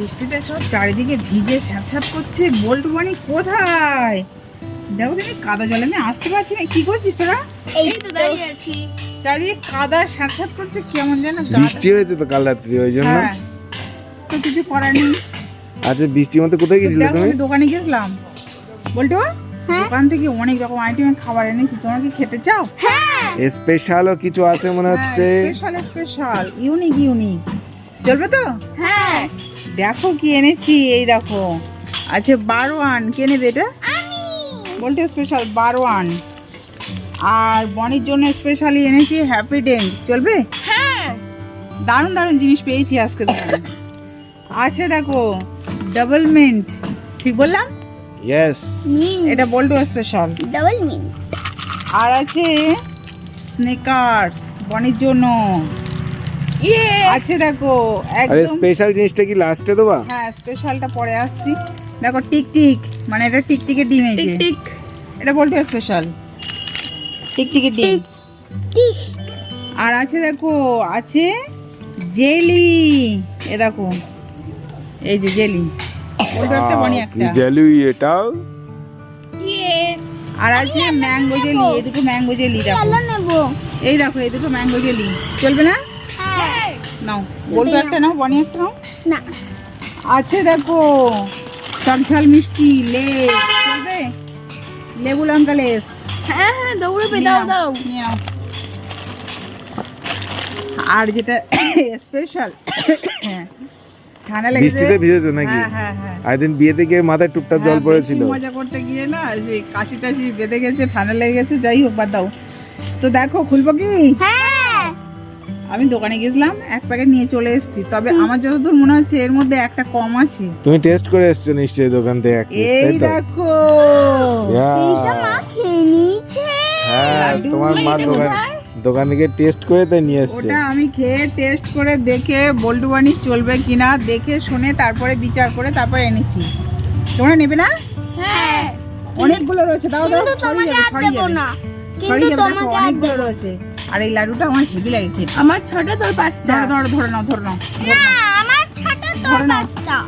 বৃষ্টিতে সব চারিদিকে ভিজে স্যাঁতস্যাঁত করছে। বল্টু বানি কোথায়? দেখো তুমি কাদা জলে আমি আসতে পারছি না। কি করছিস তোরা? এই তো দাঁড়িয়ে আছি। চারিদিকে কাদা স্যাঁতস্যাঁত করছে কেমন যেন বৃষ্টি হয়েছে তো কাল রাত্রি ওই জন্য। হ্যাঁ তো কিছু করার নেই। আচ্ছা বৃষ্টির মধ্যে কোথায় গেছিলে তুমি? আমি দোকানে গেছিলাম। বল্টু হ্যাঁ? দোকান থেকে অনেক রকম আইটেমের খাবার এনেছি। তোমরা কি খেতে চাও? হ্যাঁ। স্পেশালও কিছু আছে মনে হচ্ছে? স্পেশাল স্পেশাল ইউনিক ইউনিক চলবে তো? হ্যাঁ। দেখো কি এনেছি এই দেখো। আচ্ছা বারো আন কে নেবে এটা? বলতে স্পেশাল বারো আন আর বনির জন্য স্পেশালি এনেছি হ্যাপি ডেন্ট চলবে? হ্যাঁ। দারুণ দারুণ জিনিস পেয়েছি আজকে আছে দেখো ডাবল মিন্ট ঠিক বললাম? ইয়েস এটা বল্টু স্পেশাল ডাবল মিন আর আছে স্নেকার্স বনির জন্য। আছে দেখো আরে স্পেশাল জিনিসটা কি লাস্টে দেবা? হ্যাঁ স্পেশালটা পরে আসছি। দেখো টিকটিক মানে এটা টিকটিকের ডিম এই টিক যে। টিক এটা বলতে স্পেশাল টিকটিকের ডিম। টিক আর আছে দেখো আছে জেলি। এ দেখো এই যে জেলি। ওটা একটা বনি একটা। জেলু এটা? ইয়ে। আর আছে ম্যাঙ্গো জেলি এই দুটো ম্যাঙ্গো জেলি দেখো। এই দেখো এই দুটো ম্যাঙ্গো জেলি। চলবে না? নাও বলব একটা নাও বনি একটা নাও। না। আছে দেখো টকঝাল মিষ্টি চলবে? লেবু লঙ্কা লেস। হ্যাঁ হ্যাঁ দৌড়বে দাও দাও। নাও। আর যেটা স্পেশাল ঠান্ডা লেগেছে। বৃষ্টিতে ভিজেছো নাকি? হ্যাঁ বিয়েতে গিয়ে মাথায় টুপটাপ জল পড়েছিল। মজা করতে গিয়ে না যে কাশি টাশি বেঁধে গেছে ঠান্ডা লেগে গেছে যাই হোক বাদ দাও। তো দেখো খুলবো কি? হ্যাঁ আমি দোকানে গেছিলাম এক প্যাকেট নিয়ে চলে এসেছি। তবে আমার যতদূর মনে হচ্ছে এর মধ্যে একটা কম আছে। তুমি টেস্ট করে এসছো নিশ্চয়ই দোকান থেকে এই দেখো। এইটা মা খেয়ে নিয়েছে। হ্যাঁ তোমার মা দোকান কোথায়? দোকান থেকে টেস্ট করে তাই নিয়ে এসছে। ওটা আমি খেয়ে টেস্ট করে দেখে বল্টু বানি চলবে কিনা দেখে শুনে তারপরে বিচার করে তারপরে এনেছি। তোমরা নেবে না? হ্যাঁ। অনেকগুলো রয়েছে দাও দাও কিন্তু ছড়িয়ে তোমাকে যাবে ছড়িয়ে যাবে। না। ছড়িয়ে যাবে দেখো অনেকগুলো রয়েছে। আর এই লাডুটা আমার হেভি লাগে খেতে। আমার ছটা তোর পাঁচটা। ধরো ধরো ধরে নাও ধরে নাও। না আমার ছটা তোর। পাঁচটা। আর-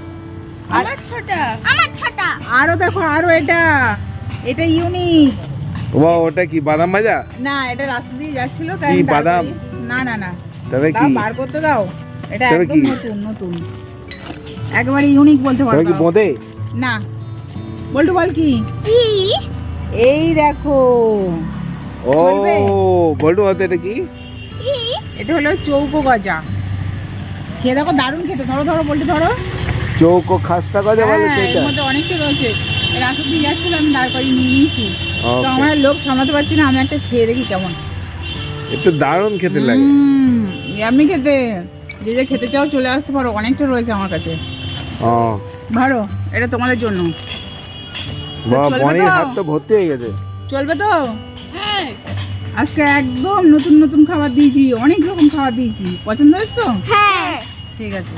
আমার ছটা। আমার ছটা। আরও দেখো আরও এটা। এটা ইউনিক ও ওটা কি বাদাম ভাজা? না এটা রাস্তা দিয়ে যাচ্ছিল তাই কি, বাদাম? না না না। তবে কি? বার করতে দাও। এটা একদম নতুন নতুন। একেবারে ইউনিক বলতে পারো কি বোঁদে না। বল্টু বল কি? কি? এই দেখো। ও বলবে? এটা কি? এটা হলো চৌকো গজা। খেয়ে দেখো দারুণ খেতে। ধরো ধরো বলতে ধরো। চৌকো খাস্তা গজা বলে হ্যাঁ, এর সেটা? মধ্যে অনেকটা রয়েছে। রাস্তা দিয়ে যাচ্ছিল আমি দাঁড় করিয়ে নিয়ে নিয়েছি। তো আমার লোক সামলাতে পারছি না আমি একটা খেয়ে দেখি কেমন। একটু দারুণ খেতে লাগে। এমনি খেতে। যে যে খেতে চাও চলে আসতে পারো অনেকটা রয়েছে আমার কাছে। ও। ভালো এটা তোমাদের জন্য। বাহ চলবে বনির তো? হাত তো ভর্তি হয়ে গেছে। চলবে তো? আজকে একদম নতুন নতুন খাবার দিয়েছি অনেক রকম খাবার দিয়েছি। পছন্দ হয়েছ হ্যাঁ। ঠিক আছে।